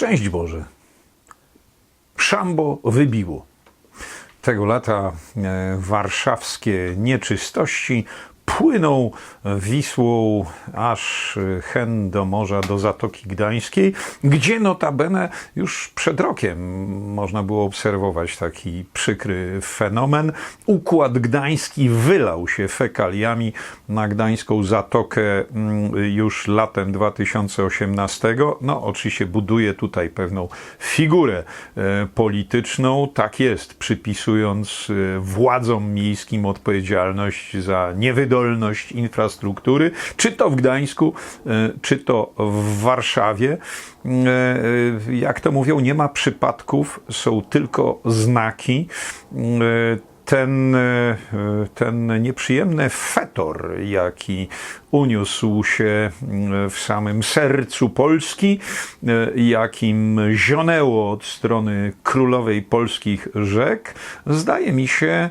Szczęść Boże. Szambo wybiło. Tego lata e, warszawskie nieczystości płyną Wisłą aż hen do morza, do Zatoki Gdańskiej, gdzie notabene już przed rokiem można było obserwować taki przykry fenomen. Układ gdański wylał się fekaliami na gdańską Zatokę mm, już latem 2018. No oczywiście buduje tutaj pewną figurę e, polityczną. Tak jest, przypisując e, władzom miejskim odpowiedzialność za niewydolność infrastruktury, czy to w Gdańsku, e, czy to w Warszawie. E, e, Jak to mówią, nie ma przypadków, są tylko znaki. Ten, e, ten nieprzyjemny fetor, jaki uniósł się w samym sercu Polski, e, jakim zionęło od strony królowej polskich rzek, zdaje mi się e,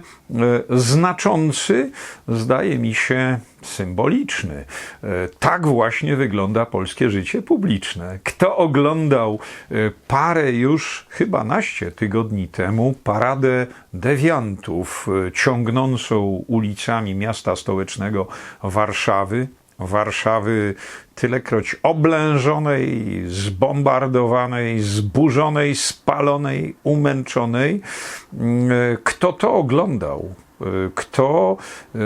znaczący, zdaje mi się symboliczny. E, Tak właśnie wygląda polskie życie publiczne. Kto oglądał e, parę już chyba naście tygodni temu paradę dewiantów e, ciągnącą ulicami miasta stołecznego Warszawy, Warszawy tylekroć oblężonej, zbombardowanej, zburzonej, spalonej, umęczonej. Mm, Kto to oglądał? Kto. e,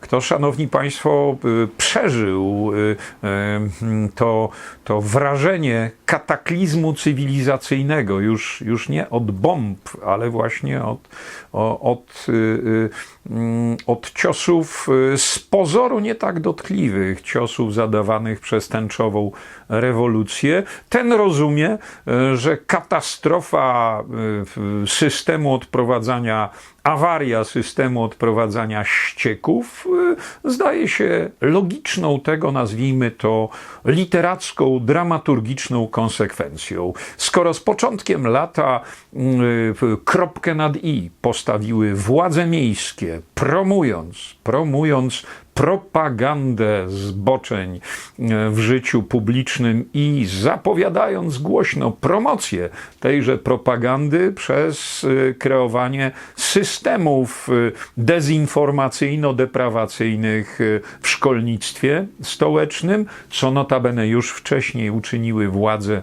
kto, szanowni państwo, y, przeżył y, y, to, to wrażenie kataklizmu cywilizacyjnego, już, już nie od bomb, ale właśnie od, od, mm, od ciosów y, z pozoru nie tak dotkliwych, ciosów zadawanych przez tęczową rewolucję, ten rozumie, y, że katastrofa y, systemu odprowadzania awaria systemu odprowadzania ścieków zdaje się logiczną tego, nazwijmy to, literacką, dramaturgiczną konsekwencją. Skoro z początkiem lata y, kropkę nad i postawiły władze miejskie, promując, promując propagandę zboczeń e, w życiu publicznym i zapowiadając głośno promocję tejże propagandy przez e, kreowanie systemów e, dezinformacyjno-deprawacyjnych w szkolnictwie stołecznym, co notabene już wcześniej uczyniły władze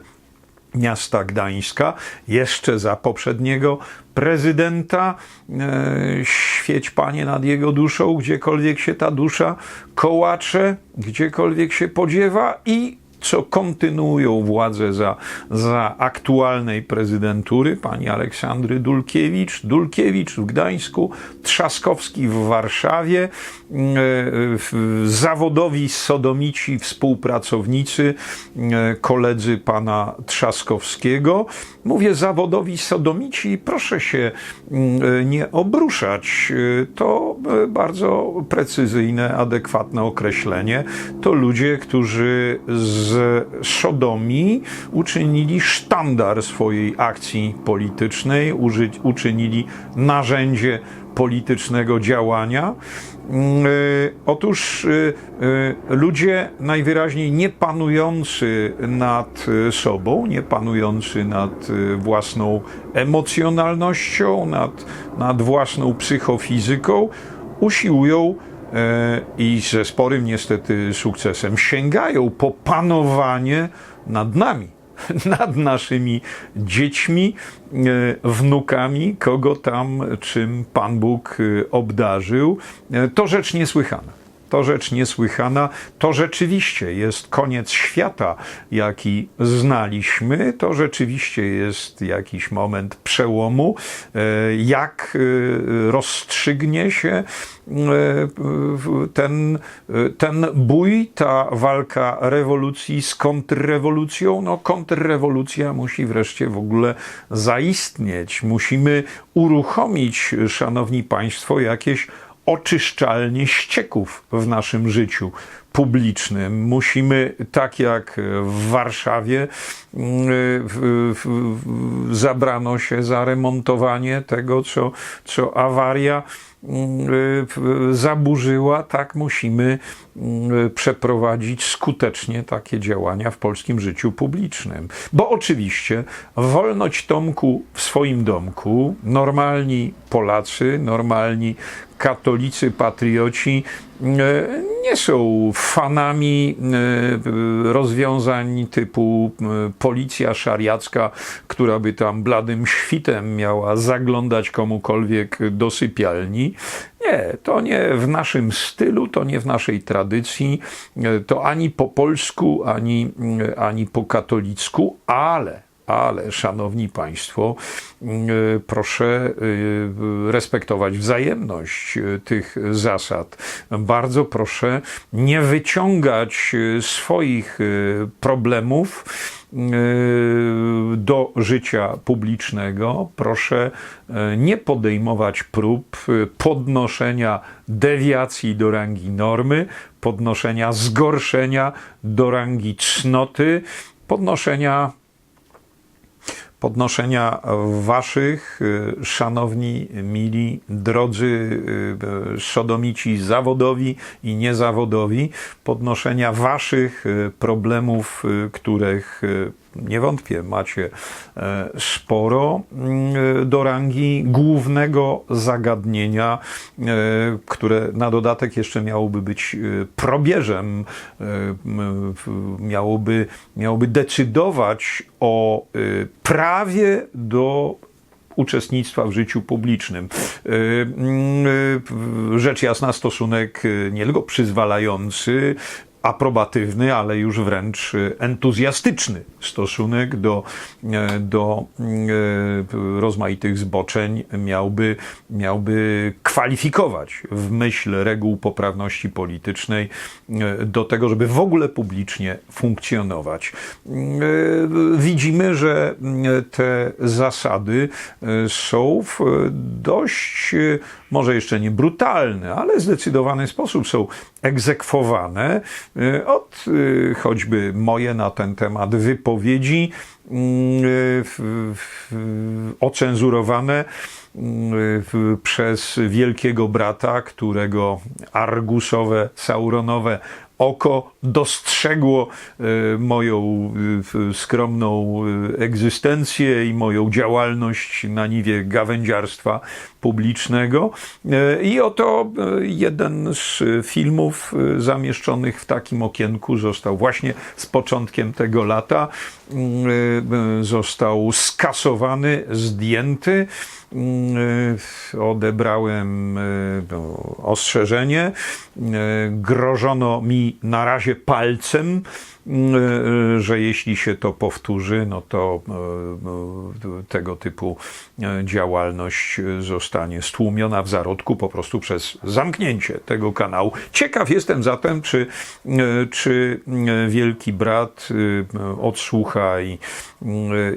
miasta Gdańska, jeszcze za poprzedniego prezydenta. E, świeć Panie nad jego duszą, gdziekolwiek się ta dusza kołacze, gdziekolwiek się podziewa i co kontynuują władzę za, za aktualnej prezydentury pani Aleksandry Dulkiewicz, Dulkiewicz w Gdańsku, Trzaskowski w Warszawie, e, zawodowi sodomici, współpracownicy, e, koledzy pana Trzaskowskiego. Mówię zawodowi sodomici, proszę się mm, nie obruszać. E, To e, bardzo precyzyjne, adekwatne określenie. To ludzie, którzy z sodomii uczynili sztandar swojej akcji politycznej, uży, uczynili narzędzie politycznego działania. Y, Otóż y, y, ludzie najwyraźniej nie panujący nad sobą, nie panujący nad własną emocjonalnością, nad, nad własną psychofizyką, usiłują i ze sporym niestety sukcesem sięgają po panowanie nad nami, nad naszymi dziećmi, e, wnukami, kogo tam czym Pan Bóg e, obdarzył. E, To rzecz niesłychana. To rzecz niesłychana. To rzeczywiście jest koniec świata, jaki znaliśmy. To rzeczywiście jest jakiś moment przełomu. E, Jak e, rozstrzygnie się e, ten, ten bój, ta walka rewolucji z kontrrewolucją? No, kontrrewolucja musi wreszcie w ogóle zaistnieć. Musimy uruchomić, szanowni państwo, jakieś oczyszczalnie ścieków w naszym życiu publicznym. Musimy, tak jak w Warszawie, mm, zabrano się za remontowanie tego, co, co awaria zaburzyła, tak musimy mm, przeprowadzić skutecznie takie działania w polskim życiu publicznym. Bo oczywiście wolność Tomku w swoim domku, normalni Polacy, normalni katolicy, patrioci nie są fanami e, rozwiązań typu e, policja szariacka, która by tam bladym świtem miała zaglądać komukolwiek do sypialni. Nie, to nie w naszym stylu, to nie w naszej tradycji, e, to ani po polsku, ani, e, ani po katolicku, ale ale, szanowni państwo, y, proszę y, respektować wzajemność y, tych zasad. Bardzo proszę nie wyciągać swoich problemów do życia publicznego. Proszę nie podejmować prób podnoszenia dewiacji do rangi normy, podnoszenia zgorszenia do rangi cnoty, podnoszenia podnoszenia waszych, y, szanowni, mili, drodzy y, sodomici zawodowi i niezawodowi, podnoszenia waszych y, problemów, których nie wątpię, macie e, sporo mm, do rangi głównego zagadnienia, e, które na dodatek jeszcze miałoby być e, probierzem, miałoby, miałoby decydować o prawie do uczestnictwa w życiu publicznym. Rzecz jasna, stosunek nie tylko przyzwalający, aprobatywny, ale już wręcz e, entuzjastyczny stosunek do, e, do e, rozmaitych zboczeń miałby, miałby kwalifikować w myśl reguł poprawności politycznej e, do tego, żeby w ogóle publicznie funkcjonować. Widzimy, że te zasady są w dość, może jeszcze nie brutalny, ale zdecydowany sposób są egzekwowane od e, choćby moje na ten temat wypowiedzi mm, w- ocenzurowane przez wielkiego brata, którego argusowe, sauronowe oko dostrzegło e, moją skromną e, egzystencję i moją działalność na niwie gawędziarstwa publicznego. E, I oto jeden z filmów zamieszczonych w takim okienku został właśnie z początkiem tego lata mm, został skasowany, zdjęty. E, Odebrałem no, ostrzeżenie. E, Grożono mi na razie palcem, że jeśli się to powtórzy, no to e, e, tego typu e, działalność zostanie stłumiona w zarodku po prostu przez zamknięcie tego kanału. Ciekaw jestem zatem, czy, czy wielki brat odsłucha i,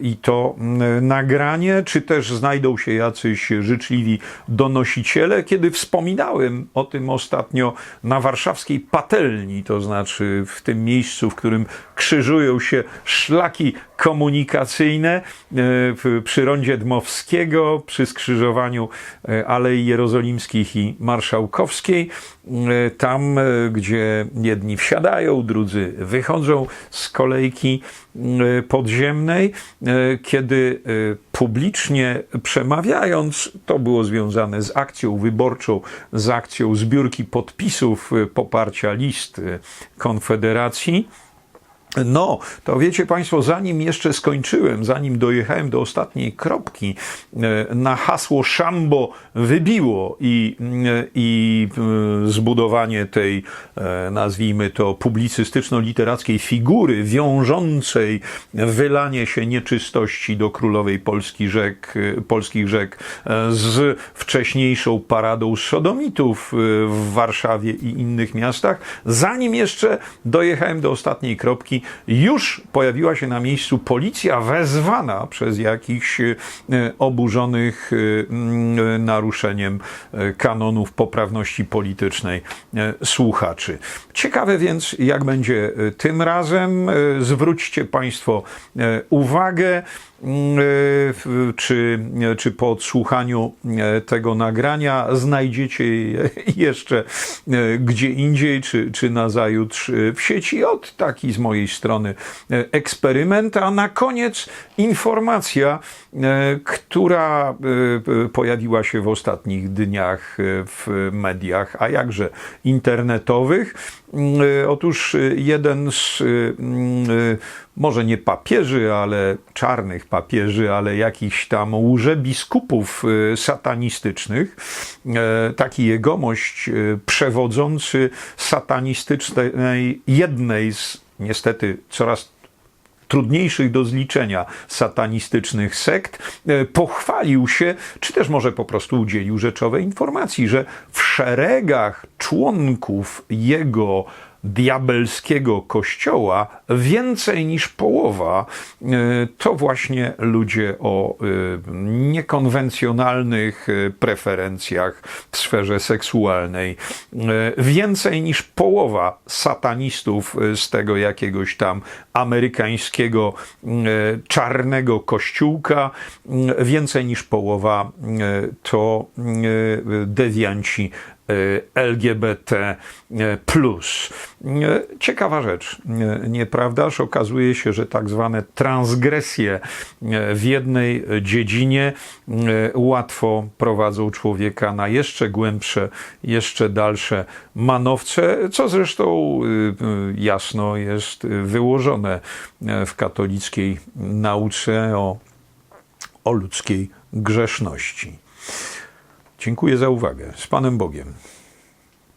i to nagranie, czy też znajdą się jacyś życzliwi donosiciele. Kiedy wspominałem o tym ostatnio na warszawskiej patelni, to znaczy w tym miejscu, w którym krzyżują się szlaki komunikacyjne e, przy rondzie Dmowskiego, przy skrzyżowaniu e, Alei Jerozolimskich i Marszałkowskiej. E, Tam, gdzie jedni wsiadają, drudzy wychodzą z kolejki podziemnej, kiedy publicznie przemawiając, to było związane z akcją wyborczą, z akcją zbiórki podpisów poparcia list Konfederacji. No, to wiecie Państwo, zanim jeszcze skończyłem, zanim dojechałem do ostatniej kropki, e, na hasło Szambo wybiło i, e, i e, zbudowanie tej, nazwijmy to, publicystyczno-literackiej figury wiążącej wylanie się nieczystości do królowej Polski rzek, polskich rzek z wcześniejszą paradą sodomitów w Warszawie i innych miastach, zanim jeszcze dojechałem do ostatniej kropki, Już pojawiła się na miejscu policja wezwana przez jakichś e, oburzonych e, naruszeniem e, kanonów poprawności politycznej słuchaczy. Ciekawe więc, jak będzie tym razem. Zwróćcie Państwo uwagę, czy, czy po odsłuchaniu tego nagrania znajdziecie je jeszcze gdzie indziej, czy, czy nazajutrz w sieci. Od taki z mojej strony e, eksperyment, a na koniec informacja, e, która e, pojawiła się w ostatnich dniach w mediach, a jakże internetowych. Otóż jeden z, mm, może nie papieży, ale czarnych papieży, ale jakichś tam łże-biskupów satanistycznych, taki jegomość przewodzący satanistycznej, jednej z niestety coraz trudniejszych do zliczenia satanistycznych sekt, e, pochwalił się, czy też może po prostu udzielił rzeczowej informacji, że w szeregach członków jego diabelskiego kościoła więcej niż połowa e, to właśnie ludzie o e, niekonwencjonalnych e, preferencjach w sferze seksualnej. Więcej niż połowa satanistów z tego jakiegoś tam amerykańskiego czarnego kościółka, więcej niż połowa to dewianci LGBT. Plus. E, Ciekawa rzecz, nieprawdaż? Okazuje się, że tak zwane transgresje w jednej dziedzinie łatwo prowadzą człowieka na jeszcze głębsze, jeszcze dalsze manowce, co zresztą jasno jest wyłożone w katolickiej nauce o, o ludzkiej grzeszności. Dziękuję za uwagę. Z Panem Bogiem.